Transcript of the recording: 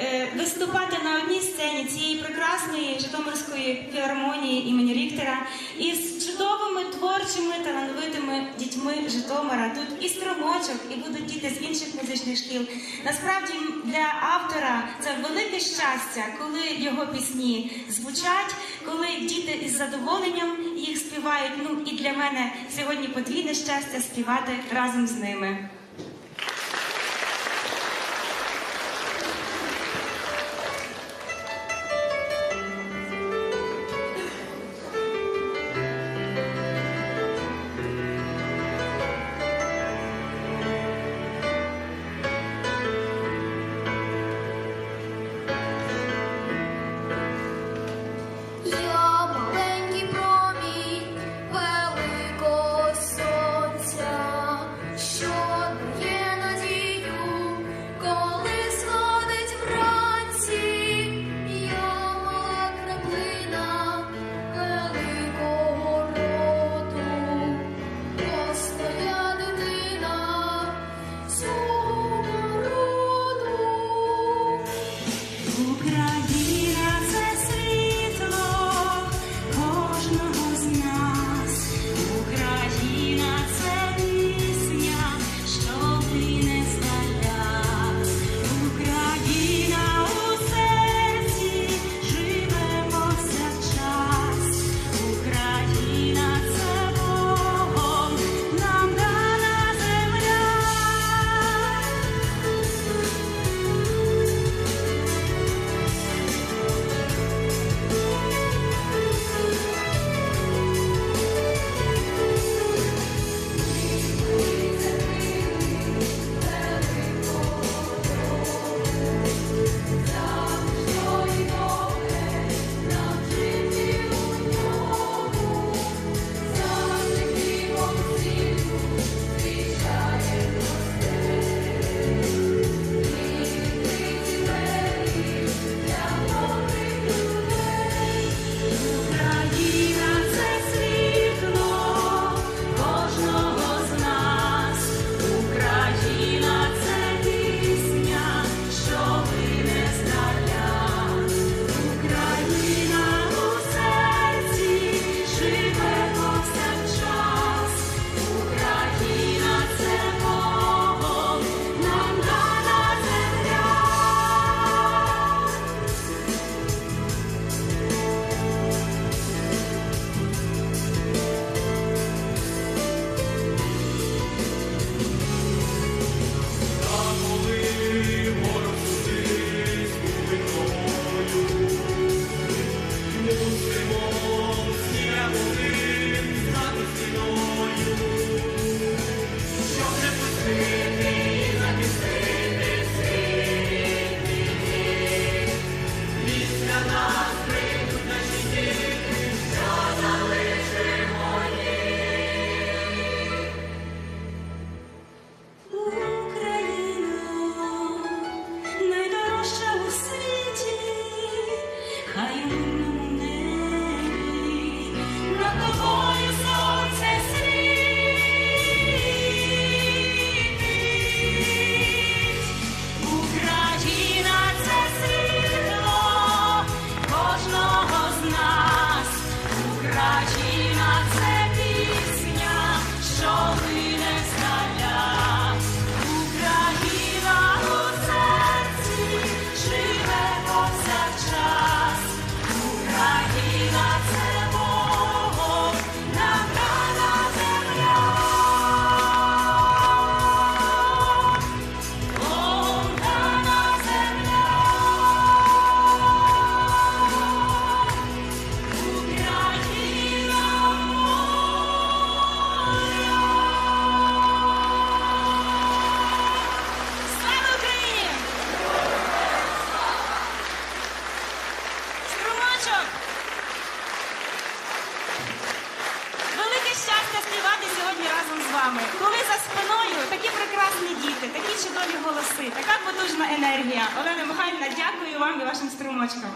е, виступати на одній сцені цієї прекрасної Житомирської філармонії імені Ріктора із чудовими творчими талановитими дітьми Житомира. Тут і струмочок, і будуть діти з інших музичних шкіл. Насправді для автора це велике щастя, коли його пісні звучать, коли діти із задоволенням їх співають. Ну і для мене сьогодні подвійне щастя співати разом з ними. Yes. Вами. Коли за спиною такі прекрасні діти, такі чудові голоси, така потужна енергія. Олена Михайлівна, дякую вам і вашим струмочкам.